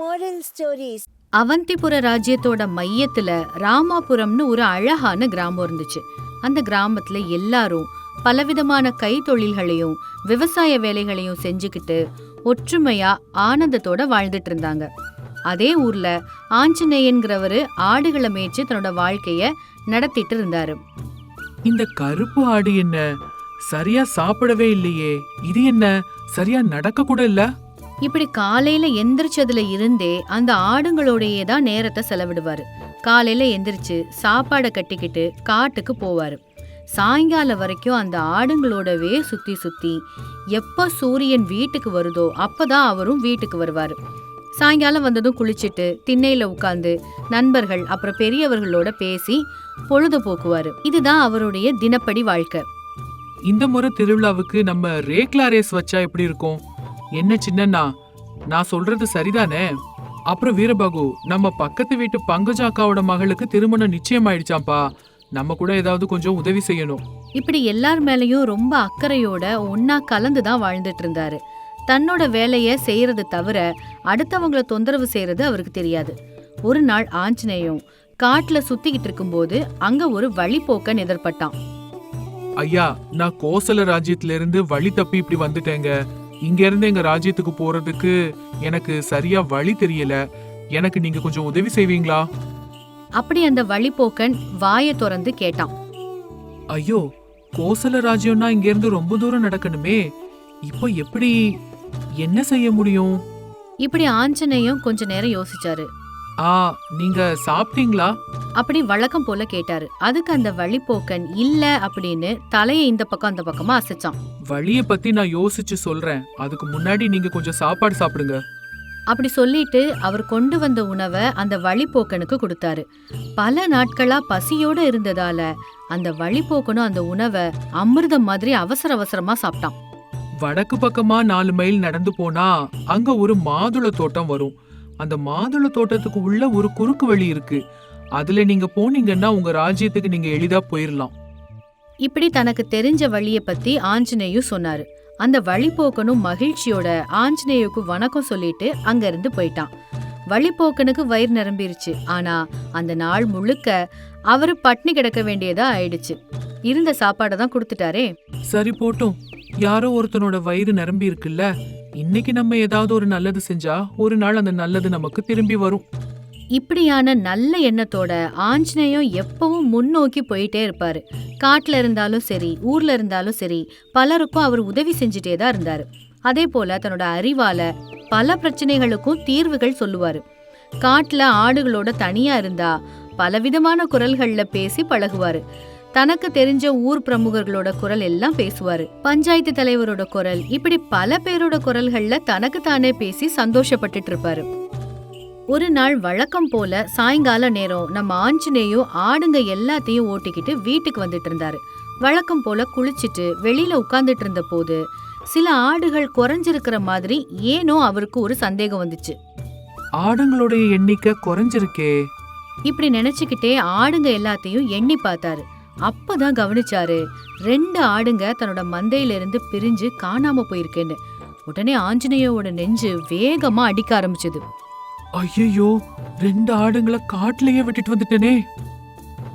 moral stories. அவந்திபுர ராஜ்யத்தோட மையத்துல ராமாபுரம்னு ஒரு அழகான கிராமம் இருந்துச்சு. அந்த கிராமத்துல எல்லாரும் பலவிதமான கைத்தொழில்களையும் விவசாய வேலைகளையும் செஞ்சுக்கிட்டு ஒற்றுமையா ஆனந்தத்தோட வாழ்ந்துட்டு இருந்தாங்க. அதே ஊர்ல ஆஞ்சநேயன்கிறவரு ஆடுகளை மேய்ச்சு தன்னோட வாழ்க்கைய நடத்திட்டு இருந்தாரு. இந்த கருப்பு ஆடு என்ன? சரியா சாப்பிடவே இல்லையே. இது என்ன? சரியா நடக்க கூட இல்ல? இப்படி காலையில எந்திரிச்சதுல இருந்தே அந்த ஆடுங்களோடையே தான் நேரத்தை செலவிடுவாரு. காலையில எந்திரிச்சு சாப்பாடை கட்டிக்கிட்டு காட்டுக்கு போவாரு. சாயங்காலம் வரைக்கும் அந்த ஆடுங்களோடவே சுத்தி சுத்தி எப்ப சூரியன் வீட்டுக்கு வருதோ அப்பதான் அவரும் வீட்டுக்கு வருவாரு. சாயங்காலம் வந்ததும் குளிச்சுட்டு திண்ணையில உட்காந்து நண்பர்கள் அப்புறம் பெரியவர்களோட பேசி பொழுது போக்குவாரு இதுதான் அவருடைய தினப்படி வாழ்க்கை. இந்த முறை திருவிழாவுக்கு நம்ம ரேக்லா ரேஸ் வச்சா எப்படி இருக்கும்? என்ன சின்னண்ணா? நான் சொல்றது சரிதானே? அப்புறம் வீரபாகு நம்ம பக்கத்து வீட்டு பங்கஜாக்காவோட மகளுக்கு திருமணம் நிச்சயமாயிடுச்சாம்பா. நம்ம கூட ஏதாவது கொஞ்சம் உதவி செய்யணும். இப்படி எல்லார் மேலயும் ரொம்ப அக்கறையோட ஒன்னா கலந்து தான் வாழ்ந்துட்டு இருந்தாரு தன்னோட வேலைய செய்யறது தவிர அடுத்தவங்கள தொந்தரவு செய்யறது அவருக்கு தெரியாது. ஒரு நாள் ஆஞ்சநேயம் காட்டுல சுத்திக்கிட்டு இருக்கும்போது அங்க ஒரு வழிபோக்கன் எதிர்பட்டான். ஐயா நான் கோசல ராஜ்யத்துல இருந்து வழி தப்பி இப்படி வந்துட்டேங்க. இங்க இருந்து எங்க ராஜ்யத்துக்கு போறதுக்கு எனக்கு சரியா வழி தெரியல. எனக்கு நீங்க கொஞ்சம் உதவி செய்வீங்களா? அப்படி அந்த வழிபோக்கன் வாயை திறந்து கேட்டான். ஐயோ கோசல ராஜ்யம்னா இங்க இருந்து ரொம்ப தூரம் நடக்கணுமே. இப்போ எப்படி என்ன செய்ய முடியும்? இப்படி ஆஞ்சநேயம் கொஞ்ச நேரம் யோசிச்சாரு. ஆ நீங்க சாப்பிட்டீங்களா? அப்படி வழக்கம் போல கேட்டாரு. அதுக்கு அந்த வழிபோக்கன் இல்ல அப்படின்னு தலையை இந்த பக்கம் அந்த பக்கமா அசைச்சான். வழிய பத்தி நான் யோசிச்சு சொல்றேன். அதுக்கு முன்னாடி நீங்க கொஞ்சம் சாப்பாடு சாப்பிடுங்க. அப்படி சொல்லிட்டு அவர் கொண்டு வந்த உணவை அந்த வழிபோக்கனுக்கு கொடுத்தாரு. பல நாட்களா பசியோட இருந்ததால அந்த வழிபோக்கனும் அந்த உணவை அமிர்தம் மாதிரி அவசர அவசரமா சாப்பிட்டான். வடக்கு பக்கமா நாலு மைல் நடந்து போனா அங்க ஒரு மாதுளை தோட்டம் வரும். அந்த மாதுளை தோட்டத்துக்கு உள்ள ஒரு குறுக்கு வழி இருக்கு. அதுல நீங்க போனீங்கன்னா உங்க ராஜ்யத்துக்கு நீங்க எளிதா போயிடலாம் இப்படி தனக்கு தெரிஞ்ச வழிய பத்தி ஆஞ்சநேயும் சொன்னாரு. அந்த வழிபோக்கனும் மகிழ்ச்சியோட ஆஞ்சநேயுக்கு வணக்கம் சொல்லிட்டு அங்க இருந்து போயிட்டான் வழிபோக்கனுக்கு வயிறு நிரம்பிருச்சு. ஆனா அந்த நாள் முழுக்க அவரு பட்னி கிடக்க வேண்டியதா ஆயிடுச்சு. இருந்த சாப்பாடை தான் கொடுத்துட்டாரே. சரி போட்டும். யாரோ ஒருத்தனோட வயிறு நிரம்பி இருக்குல்ல இன்னைக்கு நம்ம ஏதாவது ஒரு நல்லது செஞ்சா ஒரு நாள் அந்த நல்லது நமக்கு திரும்பி வரும். இப்படியான நல்ல எண்ணத்தோட ஆஞ்சநேயம் எப்பவும் முன்னோக்கி போயிட்டே இருப்பாரு. காட்டுல இருந்தாலும் சரி ஊர்ல இருந்தாலும் சரி பலருக்கும் அவர் உதவி செஞ்சுட்டே தான் இருந்தாரு. அதே போல தன்னோட அறிவால பல பிரச்சனைகளுக்கும் தீர்வுகள் சொல்லுவாரு. காட்டுல ஆடுகளோட தனியா இருந்தா பலவிதமான குரல்கள்ல பேசி பழகுவாரு. தனக்கு தெரிஞ்ச ஊர் பிரமுகர்களோட குரல் எல்லாம் பேசுவாரு. பஞ்சாயத்து தலைவரோட குரல் இப்படி பல பேரோட குரல்கள்ல தனக்கு தானே பேசி சந்தோஷப்பட்டுட்டு இருப்பாரு. ஒரு நாள் வழக்கம் போல சாயங்கால நேரம் நம்ம ஆஞ்சநேயும் ஆடுங்க எல்லாத்தையும் ஓட்டிக்கிட்டு வீட்டுக்கு வந்துட்டு இருந்தாரு. வழக்கம் போல குளிச்சிட்டு வெளியில உட்கார்ந்துட்டு இருந்த போது சில ஆடுகள் குறைஞ்சிருக்கிற மாதிரி ஏனோ அவருக்கு ஒரு சந்தேகம் வந்துச்சு. ஆடுங்களுடைய எண்ணிக்கை குறைஞ்சிருக்கே. இப்படி நினைச்சுக்கிட்டே ஆடுங்க எல்லாத்தையும் எண்ணி பார்த்தாரு. அப்பதான் கவனிச்சாரு. ரெண்டு ஆடுங்க தன்னோட மந்தையில இருந்து பிரிஞ்சு காணாம போயிருக்கேன்னு. உடனே ஆஞ்சநேயோட நெஞ்சு வேகமா அடிக்க ஆரம்பிச்சது. ஐயோ ரெண்டு ஆடுங்களை காட்டுலயே விட்டுட்டு வந்துட்டேனே.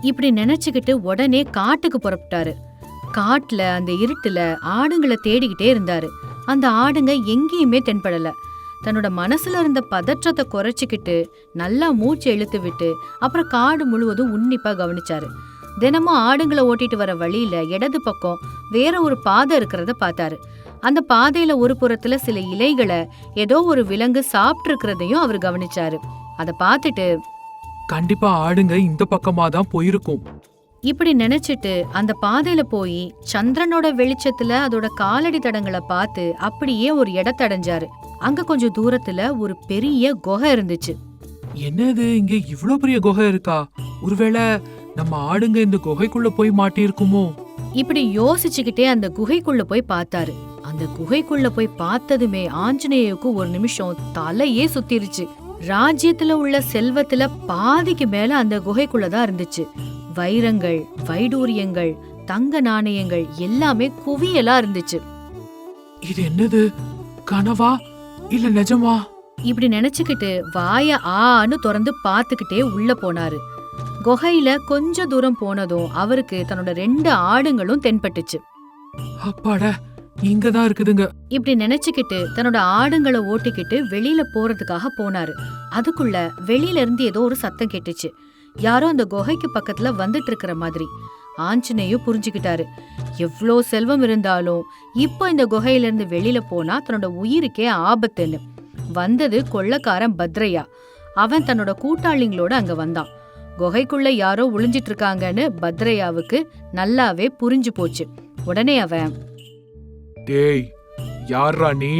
இப்படி நினைச்சுக்கிட்டு உடனே காட்டுக்கு புறப்பட்டாரு. காட்டுல அந்த இருட்டுல ஆடுங்களை தேடிக்கிட்டே இருந்தாரு. அந்த ஆடுங்க எங்கேயுமே தென்படல. தன்னோட மனசுல இருந்த பதற்றத்தை குறைச்சிக்கிட்டு நல்லா மூச்சு இழுத்து விட்டு அப்புறம் காடு முழுவதும் உன்னிப்பா கவனிச்சாரு. தினமும் ஆடுங்களை ஓட்டிட்டு வர வழியில இடது பக்கம் வேற ஒரு பாதை இருக்கிறத பார்த்தாரு. அந்த பாதையில ஒரு புறத்துல சில இலைகளை ஏதோ ஒரு விலங்கு சாப்பிட்டு இருக்கிறதையும் அவர் கவனிச்சாரு. அதை பார்த்துட்டு கண்டிப்பா ஆடுங்க இந்த பக்கமா தான் போயிருக்கும். இப்படி நினைச்சிட்டு அந்த பாதையில போய் சந்திரனோட வெளிச்சத்துல அதோட காலடி தடங்களை பார்த்து அப்படியே ஒரு இடத்த அடைஞ்சாரு. அங்க கொஞ்சம் தூரத்துல ஒரு பெரிய குகை இருந்துச்சு. என்னது இங்க இவ்ளோ பெரிய குகை இருக்கா? ஒருவேளை நம்ம ஆடுங்க இந்த குகைக்குள்ள போய் மாட்டியிருக்குமோ? இப்படி யோசிச்சுக்கிட்டே அந்த குகைக்குள்ள போய் பார்த்தாரு. அந்த குகைக்குள்ள போய் பார்த்ததுமே ஆஞ்சநேயருக்கு ஒரு நிமிஷம் தலையே சுத்திருச்சு. ராஜ்யத்துல உள்ள செல்வத்துல பாதிக்கு மேல அந்த குகைக்குள்ளதான் இருந்துச்சு. வைரங்கள் வைடூரியங்கள் தங்க நாணயங்கள் எல்லாமே குவியலா இருந்துச்சு. இது என்னது? கனவா? இல்ல நிஜமா? இப்படி நினைச்சுக்கிட்டு வாய ஆன்னு திறந்து பார்த்துக்கிட்டே உள்ள போனாரு. குகையில கொஞ்ச தூரம் போனதும் அவருக்கு தன்னோட ரெண்டு ஆடுங்களும் தென்பட்டுச்சு. அப்பாடா இங்கதான் இருக்குதுங்க. இப்படி நினைச்சுக்கிட்டு தன்னோட ஆடுங்களை ஓட்டிக்கிட்டு வெளியில போறதுக்காக போனாரு. அதுக்குள்ள வெளியில இருந்து ஏதோ ஒரு சத்தம் கேட்டுச்சு. யாரோ அந்த குகைக்கு பக்கத்துல வந்துட்டு இருக்கிற மாதிரி. ஆஞ்சநேயும் புரிஞ்சுக்கிட்டாரு. எவ்ளோ செல்வம் இருந்தாலும் இப்போ இந்த குகையில இருந்து வெளியில போனா தன்னோட உயிருக்கே ஆபத்துன்னு. வந்தது கொள்ளக்காரன் பத்ரையா. அவன் தன்னோட கூட்டாளிங்களோட அங்க வந்தான். குகைக்குள்ள யாரோ ஒளிஞ்சிட்டு இருக்காங்கன்னு பத்ரையாவுக்கு நல்லாவே புரிஞ்சு போச்சு. உடனே அவன் டேய் யாரா நீ?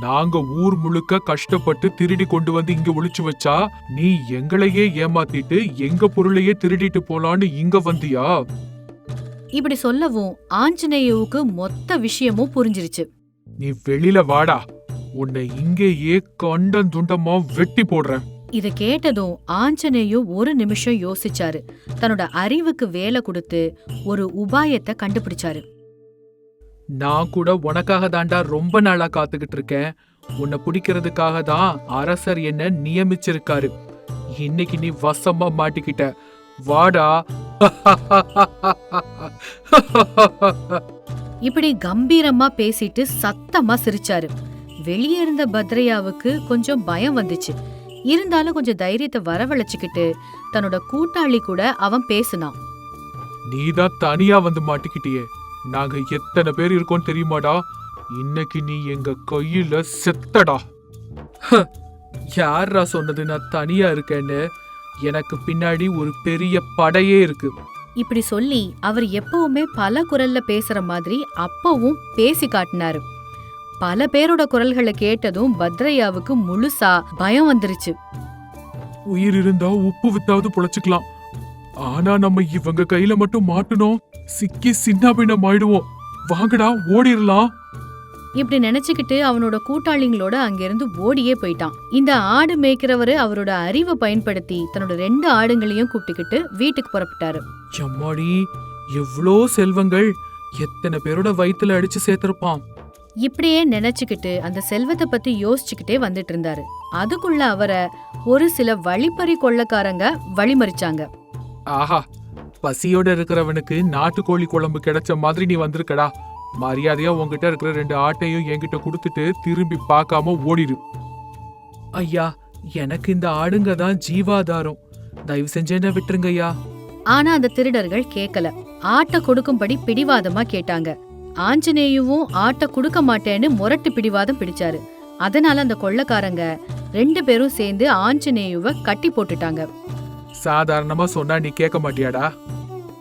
நாங்க ஊர் முழுக்க கஷ்டப்பட்டு திருடி கொண்டு வந்து இங்க ஒளிச்சு வச்சா நீ எங்களையே ஏமாத்திட்டு எங்க பொருளையே திருடிட்டு போலான்னு இங்க வந்தியா? இப்படி சொல்லவும் ஆஞ்சநேயுவுக்கு மொத்த விஷயமும் புரிஞ்சிருச்சு. நீ வெளியில வாடா. உன்னை இங்கேயே கண்டம் துண்டமா வெட்டி போடுறேன். இத கேட்டதும் ஆஞ்சநேயு ஒரு நிமிஷம் யோசிச்சாரு. தன்னோட அறிவுக்கு வேலை கொடுத்து ஒரு உபாயத்தை கண்டுபிடிச்சாரு. நான் கூட உனக்காக தாண்டா ரொம்ப நாளா காத்துக்கிட்டு இருக்கேன். உன்னை பிடிக்கிறதுக்காக தான் அரசர் என்ன நியமிச்சிருக்காரு. இன்னைக்கு நீ வசமா மாட்டிக்கிட்ட. வாடா. இப்படி கம்பீரமா பேசிட்டு சத்தமா சிரிச்சாரு. வெளியே இருந்த பத்ரையாவுக்கு கொஞ்சம் பயம் வந்துச்சு. இருந்தாலும் கொஞ்சம் தைரியத்தை வரவழைச்சுக்கிட்டு தன்னோட கூட்டாளி கூட அவன் பேசினான். நீதான் தனியா வந்து மாட்டிக்கிட்டியே. நாங்க எத்தனை பேர் இருக்கோம் தெரியுமாடா? இன்னைக்கு நீ எங்க கையில செத்தடா. ஹ, யார்ரா சொன்னது? நான் தனியா இருக்கேன்னு. எனக்கு பின்னாடி ஒரு பெரிய படையே இருக்கு. இப்படி சொல்லி அவர் எப்பவுமே பல குரல்ல பேசுற மாதிரி அப்பவும் பேசி காட்டினாரு. பல பேரோட குரல்களை கேட்டதும் பத்ரையாவுக்கு முழுசா பயம் வந்துருச்சு. உயிர் இருந்தா உப்பு வித்தாவது பொழைச்சுக்கலாம் ஆனா நம்ம இவங்க கையில மட்டும் மாட்டணும் சிக்கி சின்னாபின்னம் ஆயிடுவோம். வாங்கடா ஓடிரலாம் இப்படி நினைச்சுக்கிட்டு அவனோட கூட்டாளிங்களோட அங்கிருந்து ஓடியே போயிட்டான். இந்த ஆடு மேய்க்கிறவரு அவரோட அறிவை பயன்படுத்தி தன்னோட ரெண்டு ஆடுங்களையும் கூப்பிட்டுக்கிட்டு வீட்டுக்கு புறப்பட்டாரு. எம்மாடி எவ்வளோ செல்வங்கள். எத்தனை பேரோட வயித்துல அடிச்சு சேர்த்திருப்பான். இப்படியே நினைச்சுக்கிட்டு அந்த செல்வத்தை பத்தி யோசிச்சுக்கிட்டே வந்துட்டு இருந்தாரு. அதுக்குள்ள அவரை ஒரு சில வழிப்பறி கொள்ளக்காரங்க வழிமறிச்சாங்க. ஆஹா பசியோட இருக்கிறவனுக்கு நாட்டுக்கோழி குழம்பு கிடைச்ச மாதிரி நீ வந்திருக்கடா. மரியாதையா உன்கிட்ட இருக்கிற ரெண்டு ஆட்டையும் என்கிட்ட கொடுத்துட்டு திரும்பி பார்க்காம ஓடிடு ஐயா எனக்கு இந்த ஆடுங்க தான் ஜீவாதாரம். தயவு செஞ்சு என்ன விட்டுருங்க ஐயா ஆனா அந்த திருடர்கள் கேக்கல. ஆட்டை கொடுக்கும்படி பிடிவாதமா கேட்டாங்க. ஆஞ்சநேயுவும் ஆட்டை கொடுக்க மாட்டேன்னு முரட்டு பிடிவாதம் பிடிச்சாரு. அதனால அந்த கொள்ளக்காரங்க ரெண்டு பேரும் சேர்ந்து ஆஞ்சநேயுவ கட்டி போட்டுட்டாங்க. சாதாரணமா சொன்னா நீ கேட்க மாட்டியாடா?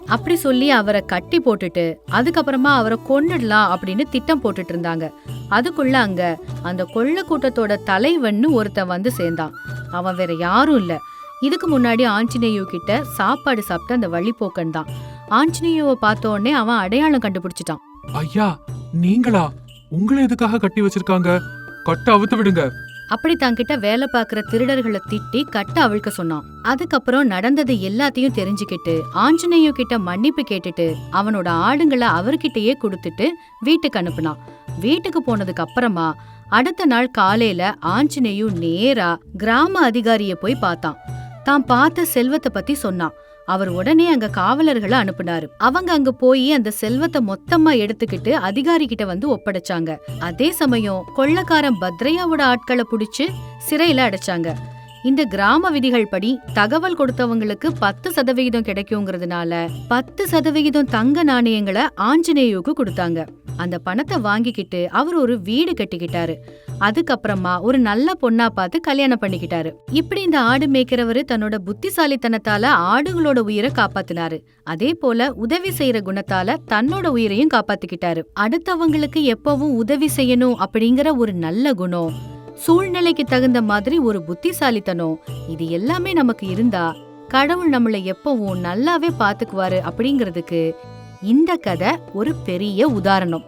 அப்படி சொல்லி அவரை கட்டி போட்டுட்டு அதுக்கப்புறமா அவரை கொன்னுடலாம் அப்படின்னு திட்டம் போட்டுட்டு இருந்தாங்க. அதுக்குள்ள அங்க அந்த கொள்ள கூட்டத்தோட தலைவன்னு ஒருத்தன் வந்து சேர்ந்தான். அவன் வேற யாரும் இல்ல. இதுக்கு முன்னாடி ஆஞ்சநேயு கிட்ட சாப்பாடு சாப்பிட்ட அந்த வழிப்போக்கன் தான். ஆஞ்சநேயுவை பார்த்த உடனே அவன் அடையாளம் கண்டுபிடிச்சிட்டான். ஐயா நீங்களா? உங்களை எதுக்காக கட்டி வச்சிருக்காங்க? கட்ட அவுத்து விடுங்க. அப்படி தன்கிட்ட வேலை பாக்குற திருடர்களை திட்டி கட்ட அவிழ்க்க சொன்னான். அதுக்கப்புறம் நடந்தது எல்லாத்தையும் தெரிஞ்சுக்கிட்டு ஆஞ்சநேயு கிட்ட மன்னிப்பு கேட்டுட்டு அவனோட ஆடுங்களை அவர்கிட்டயே கொடுத்துட்டு வீட்டுக்கு அனுப்புனான். வீட்டுக்கு போனதுக்கு அப்புறமா அடுத்த நாள் காலையில ஆஞ்சநேயு நேரா கிராம அதிகாரிய போய் பார்த்தான். தான் பார்த்த செல்வத்தை பத்தி சொன்னான். அவர் உடனே அங்க காவலர்களை அனுப்புனாரு. அவங்க அங்க போய் அந்த செல்வத்தை மொத்தமா எடுத்துக்கிட்டு அதிகாரி கிட்ட வந்து ஒப்படைச்சாங்க. அதே சமயம் கொள்ளக்காரன் பத்ரையாவோட ஆட்களை புடிச்சு சிறையில அடைச்சாங்க. இந்த கிராம விதிகள் படி தகவல் கொடுத்தவங்களுக்கு பத்து சதவிகிதம் கிடைக்குங்கிறதுனால பத்து சதவிகிதம் தங்க நாணயங்களை ஆஞ்சநேயுக்கு கொடுத்தாங்க. அந்த பணத்தை வாங்கிக்கிட்டு அவர் ஒரு வீடு கட்டிக்கிட்டாரு. அதுக்கப்புறமா ஒரு நல்ல பொண்ணா பார்த்து கல்யாணம் பண்ணிக்கிட்டாரு. இப்படி இந்த ஆடு மேய்க்கிறவரு தன்னோட புத்திசாலித்தனத்தால ஆடுகளோட உயிரை காப்பாத்தினாரு. அதே போல உதவி செய்யற குணத்தால தன்னோட உயிரையும் காப்பாத்திக்கிட்டாரு. அடுத்தவங்களுக்கு எப்பவும் உதவி செய்யணும் அப்படிங்கிற ஒரு நல்ல குணம் சூழ்நிலைக்கு தகுந்த மாதிரி ஒரு புத்திசாலித்தனம் இது எல்லாமே நமக்கு இருந்தா கடவுள் நம்மளை எப்பவும் நல்லாவே பாத்துக்குவாரு அப்படிங்கிறதுக்கு இந்த கதை ஒரு பெரிய உதாரணம்.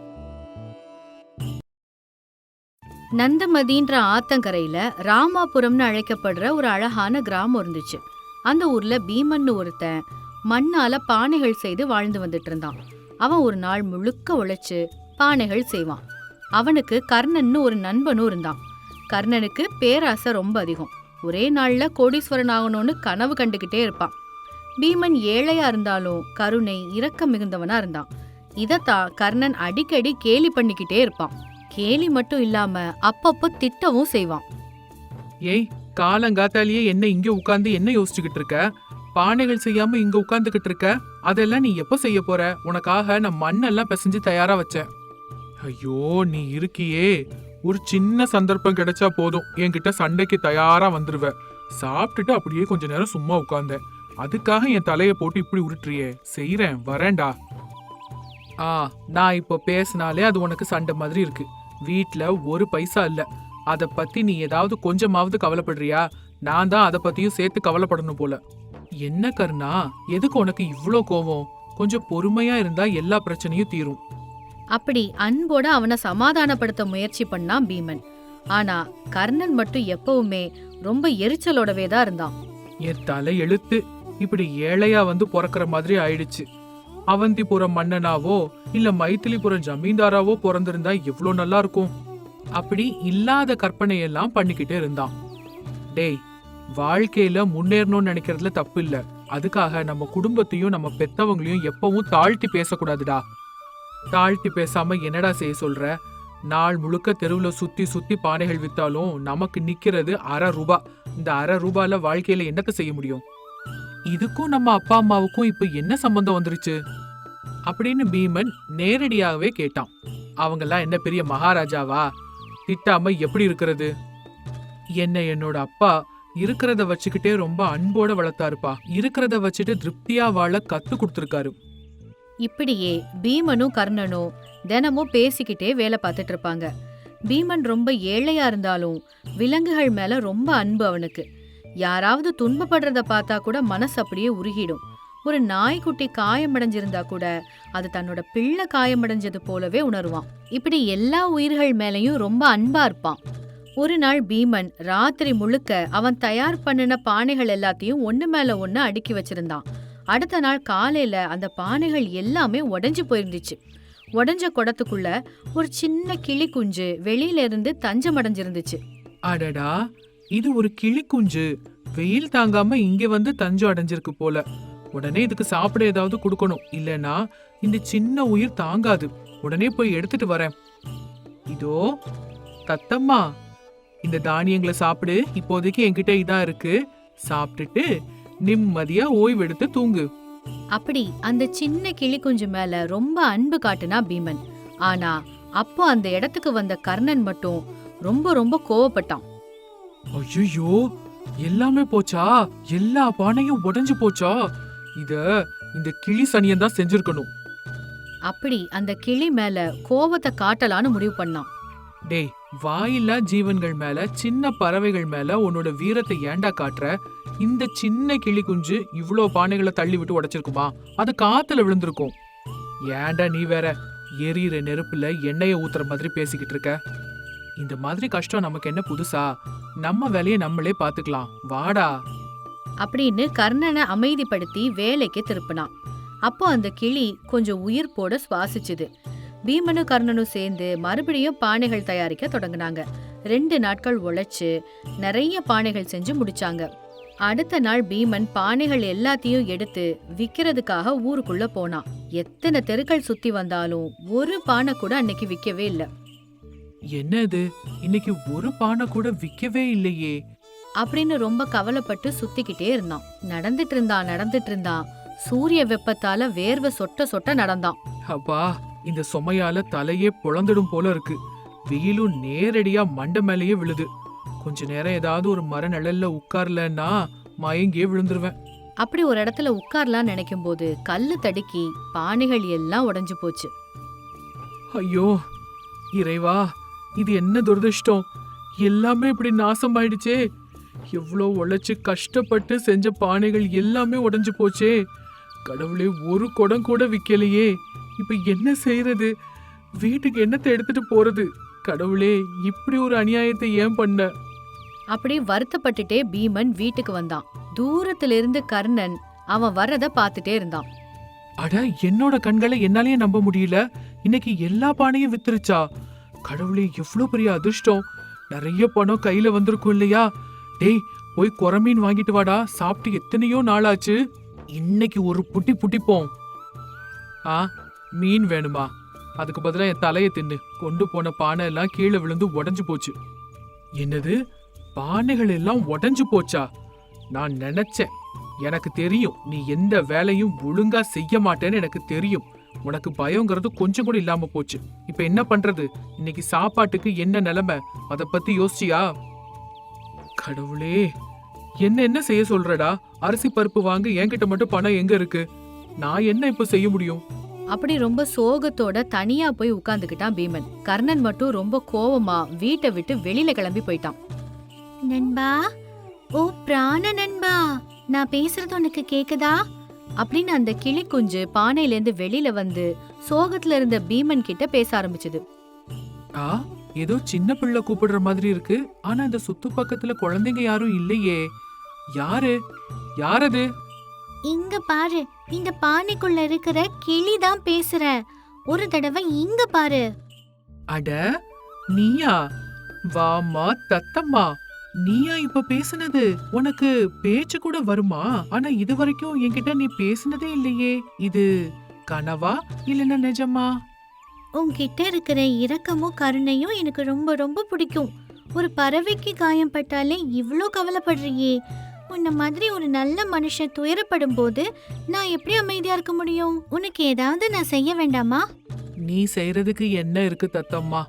நந்தமதின்ற ஆத்தங்கரையில ராமாபுரம்னு அழைக்கப்படுற ஒரு அழகான கிராமம் இருந்துச்சு. அந்த ஊர்ல பீமன்னு ஒருத்தன் மண்ணால பானைகள் செய்து வாழ்ந்து வந்துட்டு இருந்தான். அவன் ஒரு நாள் முழுக்க உழைச்சு பானைகள் செய்வான். அவனுக்கு கர்ணன்னு ஒரு நண்பனும் இருந்தான். கர்ணனுக்கு பேராசை ரொம்ப அதிகம். ஒரே நாள்ல கோடீஸ்வரன் ஆகணும்னு கனவு கண்டுகிட்டே இருப்பான். பீமன் ஏழையா இருந்தாலும் கருணை இரக்கம் மிகுந்தவனா இருந்தான். இதத்தான் கர்ணன் அடிக்கடி கேலி பண்ணிக்கிட்டே இருப்பான். கேலி மட்டும் இல்லாம அப்பப்போ திட்டவும் செய்வான். ஏய் காலங்காத்தாலேயே என்ன இங்க உட்கார்ந்து என்ன யோசிச்சுக்கிட்டு இருக்க? பானைகள் செய்யாம இங்க உட்கார்ந்துகிட்டு இருக்க? அதெல்லாம் நீ எப்ப செய்ய போற? உனக்காக நான் மண்ணெல்லாம் பிசைஞ்சு தயாரா வச்சேன். ஐயோ நீ இருக்கியே. ஒரு சின்ன சந்தர்ப்பம் கிடைச்சா போதும். என்கிட்ட சண்டைக்கு தயாரா வந்துருவ. சாப்பிட்டுட்டு அப்படியே கொஞ்ச நேரம் சும்மா உட்கார்ந்தேன் அதுக்காக என் தலையை போட்டு இப்படி உருட்டுறியே. செய்யறேன் வரேன்டா. ஆ நான் இப்போ பேசினாலே அது உனக்கு சண்டை மாதிரி இருக்கு. வீட்ல ஒரு பைசா இல்ல. அத பத்தி நீ ஏதாவது கொஞ்சமாவது கவலைப்படுறியா? நான் தான் அதை பத்தியும் சேர்த்து கவலைப்படணும் போல. என்ன கருணா? எதுக்கு உனக்கு இவ்ளோ கோவம்? கொஞ்சம் பொறுமையா இருந்தா எல்லா பிரச்சனையும் தீரும். அப்படி அன்போட அவனை சமாதானப்படுத்த முயற்சி பண்ணான் பீமன். ஆனா கர்ணன் மட்டும் எப்பவுமே ரொம்ப எரிச்சலோடவே தான் இருந்தான். என் தலை எழுத்து. இப்படி ஏழையா வந்து பிறக்கிற மாதிரி ஆயிடுச்சு. அவந்திபுரம் மன்னனாவோ இல்ல மைத்திலிபுரம் ஜமீன்தாராவோ பிறந்திருந்தா எவ்வளோ நல்லா இருக்கும் அப்படி இல்லாத கற்பனையெல்லாம் பண்ணிக்கிட்டே இருந்தான். டேய் வாழ்க்கையில முன்னேறணும்னு நினைக்கிறதுல தப்பு இல்ல அதுக்காக நம்ம குடும்பத்தையும் நம்ம பெத்தவங்களையும் எப்பவும் தாழ்த்தி பேசக்கூடாதுடா. தாழ்த்தி பேசாம என்னடா செய்ய சொல்ற? நாள் முழுக்க தெருவுல சுத்தி சுத்தி பானைகள் வித்தாலும் நமக்கு நிக்கிறது அரை ரூபா. இந்த அரை ரூபால வாழ்க்கையில என்னத்த செய்ய முடியும்? இதுக்கும் நம்ம அப்பா அம்மாவுக்கும் இப்ப என்ன சம்பந்தம் வந்துருச்சு? அப்படின்னு பீமன் நேரடியாகவே கேட்டான். அவங்கெல்லாம் என்ன பெரிய மகாராஜாவா? திட்டாம எப்படி இருக்கிறது? என்ன என்னோட அப்பா இருக்கிறத வச்சுக்கிட்டே ரொம்ப அன்போட வளர்த்தாருப்பா. இருக்கிறத வச்சுட்டு திருப்தியா வாழ கத்து கொடுத்துருக்காரு. இப்படியே பீமனும் கர்ணனும் தினமும் பேசிக்கிட்டே வேலை பார்த்துட்டு இருப்பாங்க. பீமன் ரொம்ப ஏழையா இருந்தாலும் விலங்குகள் மேல ரொம்ப அன்பு அவனுக்கு. யாராவது துன்பப்படுறத பார்த்தா கூட மனசு அப்படியே உருகிடும். ஒரு நாய்க்குட்டி காயமடைஞ்சிருந்தா கூட அது தன்னோட பிள்ளை காயமடைஞ்சது போலவே உணருவான் இப்படி எல்லா உயிர்கள் மேலையும் ரொம்ப அன்பா இருப்பான். ஒரு நாள் பீமன் ராத்திரி முழுக்க அவன் தயார் பண்ணின பானைகள் எல்லாத்தையும் ஒன்று மேல ஒன்று அடுக்கி வச்சிருந்தான். அடுத்த நாள் காலையில அந்த பானைகள் எல்லாமே உடஞ்சி போயிருந்துச்சு. உடஞ்ச குடத்துக்குள்ள ஒரு சின்ன கிளி குஞ்சு வெளியில இருந்து தஞ்சம் அடைஞ்சிருந்துச்சு. அடடா இது ஒரு கிளி குஞ்சு. வெயில் தாங்காம இங்க வந்து தஞ்சம் அடைஞ்சிருக்கு போல. உடனே இதுக்கு சாப்பிட ஏதாவது கொடுக்கணும். இல்லனா இந்த சின்ன உயிர் தாங்காது. உடனே போய் எடுத்துட்டு வரேன். இதோ தத்தம்மா இந்த தானியங்களை சாப்பிடு. இப்போதைக்கு என்கிட்ட இதா இருக்கு. சாப்பிட்டுட்டு நிம்மதியா ஓய்வெடுத்து தூங்கு. அப்படி அந்த சின்ன கிளி குஞ்சு மேல ரொம்ப அன்பு காட்டுனா பீமன். ஆனா அப்போ அந்த இடத்துக்கு வந்த கர்ணன் மட்டும் ரொம்ப ரொம்ப கோவப்பட்டான். ஐயோ எல்லாமே போச்சா? எல்லா பானையும் உடைஞ்சு போச்சா? இத இந்த கிளி சனியன் தான் செஞ்சிருக்கணும். அப்படி அந்த கிளி மேல கோவத்தை காட்டலான்னு முடிவு பண்ணான். டேய் வாயில்லா ஜீவன்கள் மேல சின்ன பறவைகள் மேல உன்னோட வீரத்தை ஏன்டா காட்டுற? இந்த சின்ன கிளி குஞ்சு இவ்ளோ பானைகளை தள்ளி விட்டு உடைச்சிருக்குமா? அது காத்துல விழுந்திருக்கும். ஏன்டா நீ வேற எரியிற நெருப்புல எண்ணெயை ஊத்துற மாதிரி பேசிக்கிட்டு இருக்க? இந்த மாதிரி கஷ்டம் நமக்கு என்ன புதுசா? நம்ம வேலையை நம்மளே பாத்துக்கலாம் வாடா. அப்படின்னு கர்ணனை அமைதிப்படுத்தி வேலைக்கு திருப்பினான். அப்போ அந்த கிளி கொஞ்சம் உயிர் போட சுவாசிச்சுது. பீமனும் கர்ணனும் சேர்ந்து மறுபடியும் பானைகள் தயாரிக்க தொடங்கினாங்க. ரெண்டு நாட்கள் உழைச்சு நிறைய பானைகள் செஞ்சு முடிச்சாங்க. அடுத்த நாள் பீமன் பானைகள் எல்லாத்தையும் எடுத்து விற்கிறதுக்காக ஊருக்குள்ள போனான். எத்தனை தெருக்கள் சுத்தி வந்தாலும் ஒரு பானை கூட அன்னைக்கு விற்கவே இல்லை. என்னது? இன்னைக்கு ஒரு பானை கூட விற்கவே இல்லையே. அப்படின்னு ரொம்ப கவலைப்பட்டு சுத்திக்கிட்டே இருந்தான். நடந்துட்டு இருந்தான் நடந்துட்டு இருந்தான் சூரிய வெப்பத்தால வேர்வை சொட்ட சொட்ட நடந்தான். அப்பா இந்த சுமையால தலையே பொழந்துடும் போல இருக்கு. வெயிலும் நேரடியா மண்டை மேலேயே விழுது. கொஞ்ச நேரம் ஏதாவது ஒரு மர நிழல்ல உட்கார்லன்னா மயங்கியே விழுந்துருவேன். அப்படி ஒரு இடத்துல உட்காரலாம் நினைக்கும் போது கல்லு தடுக்கி பானைகள் எல்லாம் உடைஞ்சு போச்சு. ஐயோ இறைவா இது என்ன துரதிர்ஷ்டம்? எல்லாமே இப்படி நாசமாயிடுச்சே. எவ்வளோ உழைச்சு கஷ்டப்பட்டு செஞ்ச பானைகள் எல்லாமே உடைஞ்சு போச்சே. கடவுளே ஒரு குடம் கூட விக்கலையே. இப்ப என்ன செய்யறது வீட்டுக்கு என்னத்தை எடுத்துட்டு போறது? கடவுளே இப்படி ஒரு அநியாயத்தை ஏன் பண்ண? அப்படி வருத்தப்பட்டுட்டே பீமன் வீட்டுக்கு வந்தான். தூரத்துல இருந்து கர்ணன் அவன் வர்றத பார்த்துட்டே இருந்தான். அட என்னோட கண்களை என்னாலயே நம்ப முடியல. இன்னைக்கு எல்லா பானையும் வித்துருச்சா? கடவுளே எவ்வளவு பெரிய அதிர்ஷ்டம். நிறைய பணம் கையில வந்திருக்கும் இல்லையா? டேய் போய் குரமீன் வாங்கிட்டு வாடா. சாப்பிட்டு எத்தனையோ நாளாச்சு. இன்னைக்கு ஒரு புட்டி புட்டிப்போம். ஆ மீன் வேணுமா? அதுக்கு பதிலாக என் தலையை தின்னு. கொண்டு போன பானை எல்லாம் கீழே விழுந்து உடஞ்சு போச்சு. என்னது? பானைகள் எல்லாம் உடஞ்சு போச்சா? நான் நினைச்சேன். எனக்கு தெரியும். நீ எந்த வேலையும் ஒழுங்கா செய்ய மாட்டேன்னு எனக்கு தெரியும். உனக்கு பயங்கிறது கொஞ்சம் கூட இல்லாம போச்சு. இப்ப என்ன பண்றது? இன்னைக்கு சாப்பாட்டுக்கு என்ன நிலைமை? அதை பத்தி யோசிச்சியா? கடவுளே. என்ன என்ன செய்ய சொல்றடா? அரிசி பருப்பு வாங்க என்கிட்ட மட்டும் பணம் எங்க இருக்கு? நான் என்ன இப்ப செய்ய முடியும்? அப்படி ரொம்ப சோகத்தோட தனியா போய் உட்கார்ந்துக்கிட்டான் பீமன். கர்ணன் மட்டும் ரொம்ப கோவமா வீட்டை விட்டு வெளியில கிளம்பி போயிட்டான். நண்பா ஓ பிராண நண்பா நான் பேசுறது உனக்கு கேக்குதா? அப்படின்னு அந்த கிளி குஞ்சு பானையில இருந்து வெளியில வந்து சோகத்துல இருந்த பீமன் கிட்ட பேச ஆரம்பிச்சது. ஆ? ஏதோ சின்ன பிள்ளை கூப்பிடுற மாதிரி இருக்கு. ஆனா இந்த சுத்து பக்கத்துல குழந்தைங்க யாரும் இல்லையே. யாரு? யாரது? இங்க பாரு. இந்த பானைக்குள்ள இருக்கிற கிளி தான் பேசுற. ஒரு தடவை இங்க பாரு. அட நீயா? வாமா தத்தம்மா. நீயா இப்ப பேசுனது? உனக்கு பேச்சு கூட வருமா? ஆனா இது வரைக்கும் என்கிட்ட நீ பேசுனதே இல்லையே. இது கனவா இல்லைன்னா நிஜமா? உன்கிட்ட இருக்கிற இரக்கமும் கருணையும் எனக்கு ரொம்ப ரொம்ப பிடிக்கும். ஒரு பறவைக்கு காயம் பட்டாலே இவ்ளோ கவலைப்படுறியே. உன்ன மாதிரி ஒரு நல்ல மனுஷன் துயரப்படும் போது நான் எப்படி அமைதியா இருக்க முடியும்? உனக்கு ஏதாவது நான் செய்ய வேண்டாமா? நீ செய்யறதுக்கு என்ன இருக்கு தத்தம்மா?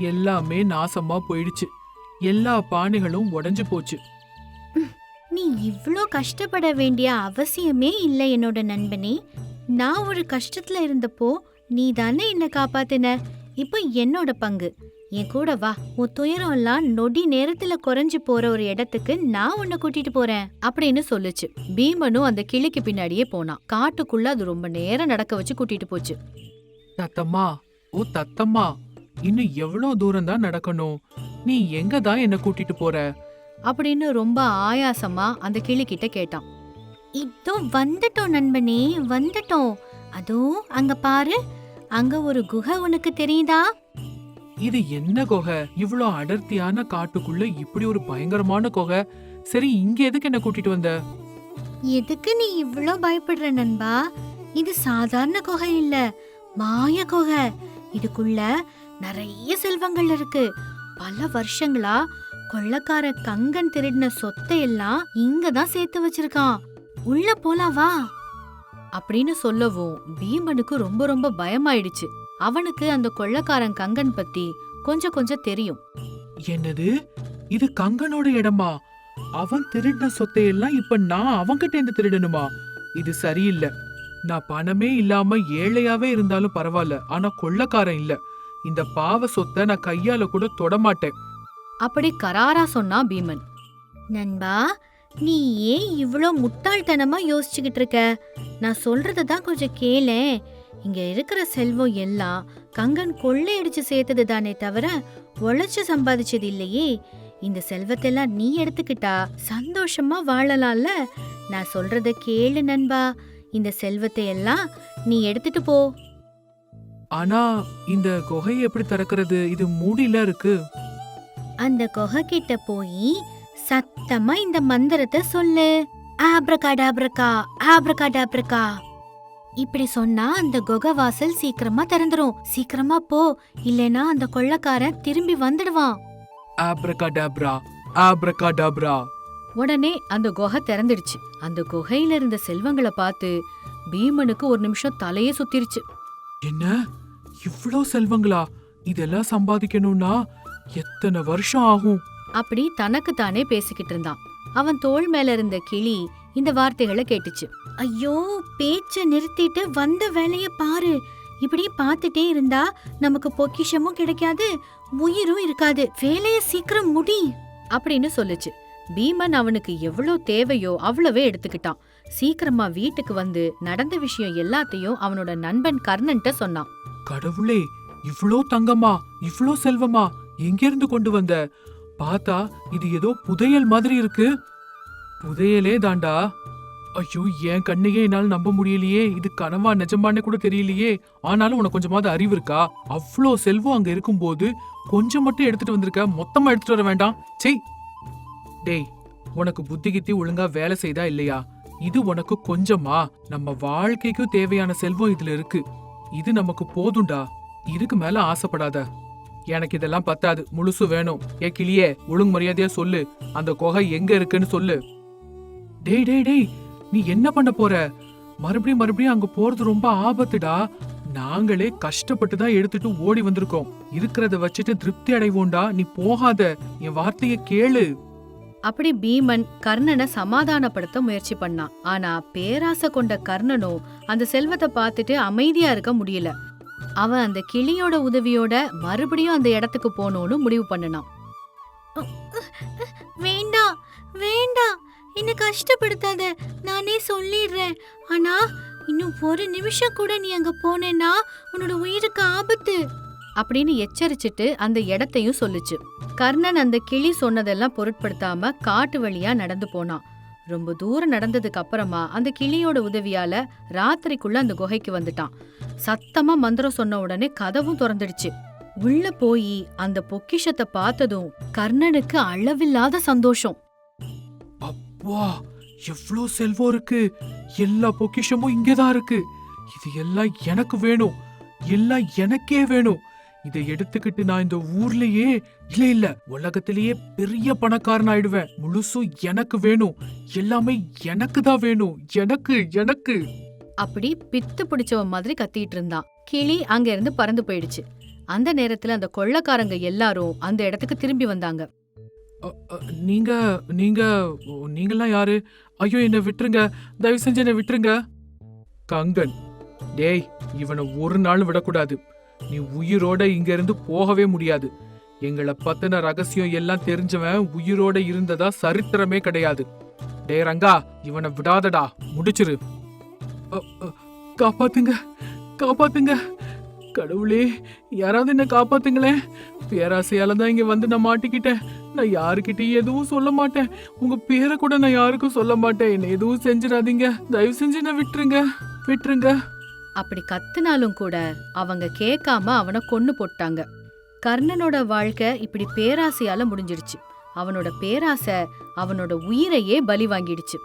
எல்லாமே நாசமா போயிடுச்சு. எல்லா பானைகளும் உடைஞ்சு போச்சு. நீ இவ்ளோ கஷ்டப்பட வேண்டிய அவசியமே இல்லை என்னோட நண்பனே. நான் ஒரு கஷ்டத்துல இருந்தப்போ நீ தானே என்ன காப்பாத்தின? இப்போ என்னோட பங்கு. என் கூட வா. உன் துயரம் எல்லாம் நொடி நேரத்துல குறைஞ்சு போற ஒரு இடத்துக்கு நான் உன்னை கூட்டிட்டு போறேன் அப்படின்னு சொல்லுச்சு. பீமனும் அந்த கிளிக்கு பின்னாடியே போனான். காட்டுக்குள்ள அது ரொம்ப நேரம் நடக்க வச்சு கூட்டிட்டு போச்சு. தத்தம்மா ஓ தத்தம்மா இன்னும் எவ்வளவு தூரம் தான் நடக்கணும்? நீ எங்க தான் என்ன கூட்டிட்டு போற? அப்படின்னு ரொம்ப ஆயாசமா அந்த கிளி கிட்ட கேட்டான். இதோ வந்துட்டோம் நண்பனே வந்துட்டோம். அதோ அங்க பாரு. அங்க ஒரு குகை உனக்கு தெரியுதா? இது என்ன குகை இவ்ளோ அடர்த்தியான காட்டுக்குள்ள இப்படி ஒரு பயங்கரமான குகை சரி இங்க எதுக்கு என்ன கூட்டிட்டு வந்த? எதுக்கு நீ இவ்ளோ பயப்படுற நண்பா? இது சாதாரண குகை இல்ல. மாய குகை இதுக்குள்ள நிறைய செல்வங்கள் இருக்கு. பல வருஷங்களா கொள்ளக்கார கங்கன் திருடின சொத்தை எல்லாம் இங்க தான் சேர்த்து வச்சிருக்கான். உள்ள போலாம் வா. அப்படின்னு சொல்லவும் பீமனுக்கு ரொம்ப ரொம்ப பயமாயிடுச்சு. அவனுக்கு அந்த கொள்ளக்காரன் கங்கன் பத்தி கொஞ்சம் கொஞ்சம் தெரியும். என்னது? இது கங்கனோட இடமா? அவன் திருடின சொத்தையெல்லாம் இப்ப நான் அவன்கிட்ட இருந்து திருடணுமா? இது சரியில்லை. நான் பணமே இல்லாம ஏழையாவே இருந்தாலும் பரவாயில்ல. ஆனா கொள்ளக்காரன் இல்ல. இந்த பாவ சொத்தை நான் கையால கூட தொடமாட்டேன். அப்படி கராரா சொன்னா பீமன். நண்பா நீ ஏன் இவ்ளோ முட்டாள்தனமா யோசிச்சுக்கிட்டு இருக்க? நான் சொல்றத தான் கொஞ்சம் கேளேன். இங்க இருக்கிற செல்வம் எல்லாம் கங்கன் கொள்ளையடிச்சு சேர்த்தது தானே தவிர உழைச்சு சம்பாதிச்சது இல்லையே. இந்த செல்வத்தெல்லாம் நீ எடுத்துக்கிட்டா சந்தோஷமா வாழலாம்ல? நான் சொல்றத கேளு நண்பா. இந்த செல்வத்தை எல்லாம் நீ எடுத்துட்டு போ. ஆனா இந்த குகையை எப்படி திறக்கிறது? இது மூடில இருக்கு. அந்த குகை கிட்ட போய் சத்தமா இந்த மந்திரத்தை சொல்லு. ஆப்ரகாடாப்ரகா ஆப்ரகாடாப்ரகா. இப்படி சொன்னா அந்த குகை வாசல் சீக்கிரமா திறந்துரும். சீக்கிரமா போ இல்லனா அந்த கொள்ளக்காரன் திரும்பி வந்துடுவான். ஆப்ரகாடாப்ரா ஆப்ரகாடாப்ரா. உடனே அந்த குகை திறந்துடுச்சு. அந்த குகையில இருந்த செல்வங்களை பார்த்து பீமனுக்கு ஒரு நிமிஷம் தலையே சுத்திருச்சு. என்ன? இவ்ளோ செல்வங்களா? இதெல்லாம் சம்பாதிக்கணும்னா எத்தனை வருஷம் ஆகும்? அப்படி தனக்கு தானே பேசிக்கிட்டு இருந்தான். அவன் தோள் மேல இருந்த கிளி இந்த வார்த்தைகளை கேட்டுச்சு. ஐயோ பேச்ச நிறுத்திட்டு வந்த வேலைய பாரு. இப்படி பார்த்துட்டே இருந்தா நமக்கு பொக்கிஷமும் கிடைக்காது உயிரும் இருக்காது. வேலைய சீக்கிரம் முடி. அப்படின்னு சொல்லுச்சு. பீமன் அவனுக்கு எவ்வளவு தேவையோ அவ்வளவே எடுத்துக்கிட்டான். சீக்கிரமா வீட்டுக்கு வந்து நடந்த விஷயம் எல்லாத்தையும் அவனோட நண்பன் கர்ணன்ட்ட சொன்னான். கடவுளே இவ்ளோ தங்கமா இவ்ளோ செல்வமா எங்கிருந்து கொண்டு வந்த? பார்த்தா இது ஏதோ புதையல் மாதிரி இருக்கு. புதையலே தாண்டா. ஐயோ என் கண்ணையே என்னால் நம்ப முடியலையே. இது கனவா நிஜமானே கூட தெரியலையே. ஆனாலும் உனக்கு கொஞ்சமாவது அறிவு இருக்கா? அவ்வளோ செல்வம் அங்க இருக்கும்போது கொஞ்சம் மட்டும் எடுத்துட்டு வந்திருக்க. மொத்தமா எடுத்துட்டு வர வேண்டாம். செய் டேய் உனக்கு புத்தி கித்தி ஒழுங்கா வேலை செய்தா இல்லையா? இது உனக்கு கொஞ்சமா. நம்ம வாழ்க்கைக்கும் தேவையான செல்வம் இதுல இருக்கு. இது நமக்கு போதும்டா. இதுக்கு மேல ஆசைப்படாத. எனக்கு இதெல்லாம் பத்தாது. முழுசு வேணும். ஏ கிளியே ஒழுங்கு மரியாதையா சொல்லு. அந்த குகை எங்க இருக்குன்னு சொல்லு. டேய் டேய் டேய் நீ என்ன பண்ண போற? மறுபடியும் மறுபடியும் அங்க போறது ரொம்ப ஆபத்துடா. நாங்களே கஷ்டப்பட்டு தான் எடுத்துட்டு ஓடி வந்திருக்கோம். இருக்கிறத வச்சுட்டு திருப்தி அடைவோண்டா நீ போகாத. என் வார்த்தைய கேளு. அப்படி பீமன் கர்ணனை சமாதானப்படுத்த முயற்சி பண்ணான். ஆனா பேராசை கொண்ட கர்ணனோ அந்த செல்வத்தை பார்த்துட்டு அமைதியா இருக்க முடியல. அவன் அந்த கிளியோட உதவியோட மறுபடியும் அந்த இடத்துக்கு போகணும்னு முடிவு பண்ணினான். வேண்டாம் வேண்டாம் என்ன கஷ்டப்படுத்தாத. நானே சொல்லிடுறேன். ஆனா இன்னும் ஒரு நிமிஷம் கூட நீ அங்க போனேன்னா உன்னோட உயிருக்கு ஆபத்து. அப்படின்னு எச்சரிச்சிட்டு அந்த இடத்தையும் சொல்லுச்சு. கர்ணன் அந்த கிளி சொன்னதெல்லாம் பொருட்படுத்தாம காட்டு வழியா நடந்து போனான். ரொம்ப தூரம் நடந்ததுக்கு அப்புறமா அந்த கிளியோட உதவியால ராத்திரிக்குள்ள அந்த குகைக்கு வந்துட்டான். சத்தமா மந்திரம் சொன்ன உடனே கதவும் திறந்துடுச்சு. உள்ள போய் அந்த பொக்கிஷத்தை பார்த்ததும் கர்ணனுக்கு அளவில்லாத சந்தோஷம். அப்பா எவ்வளோ செல்வம் இருக்கு. எல்லா பொக்கிஷமும் இங்கதான் இருக்கு. இது எல்லாம் எனக்கு வேணும். எல்லாம் எனக்கே வேணும். இதை எடுத்துக்கிட்டு நான் இந்த ஊர்லயே இல்ல இல்ல உலகத்திலேயே பெரிய பணக்காரன் ஆயிடுவேன். முழுசும் எனக்கு வேணும். எல்லாமே எனக்கு தான் வேணும். எனக்கு எனக்கு. அப்படி பித்து பிடிச்சவன் மாதிரி கத்திட்டு இருந்தான். கிளி அங்க இருந்து பறந்து போயிடுச்சு. அந்த நேரத்துல அந்த கொள்ளக்காரங்க எல்லாரும் அந்த இடத்துக்கு திரும்பி வந்தாங்க. நீங்க நீங்க நீங்களாம் யாரு? ஐயோ என்ன விட்டுருங்க. தயவு செஞ்சு என்ன விட்டுருங்க. கங்கன் டேய் இவனை ஒரு நாள் விடக்கூடாது. நீ உயிரோட இங்க இருந்து போகவே முடியாது. எங்களை பத்தின ரகசியம் எல்லாம் தெரிஞ்சவன் உயிரோட இருந்ததா சரித்திரமே கிடையாது. டேய் ரங்கா இவனை விடாதடா. முடிச்சிரு. காப்பாத்துங்க காப்பாத்துங்க. கடவுளே யாராவது என்ன காப்பாத்துங்களேன். பேராசையால தான் இங்க வந்து நான் மாட்டிக்கிட்டேன். நான் யாருக்கிட்டையும் எதுவும் சொல்ல மாட்டேன். உங்க பேரை கூட நான் யாருக்கும் சொல்ல மாட்டேன். என்ன எதுவும் செஞ்சிடாதீங்க. தயவு செஞ்சு என்ன விட்டுருங்க. விட்டுருங்க. அப்படி கத்துனாலும் கூட அவங்க கேட்காம அவனை கொன்னு போட்டாங்க. கர்ணனோட வாழ்க்கை இப்படி பேராசையால முடிஞ்சிடுச்சு அவனோட பேராசை அவனோட உயிரையே பலி வாங்கிடுச்சு.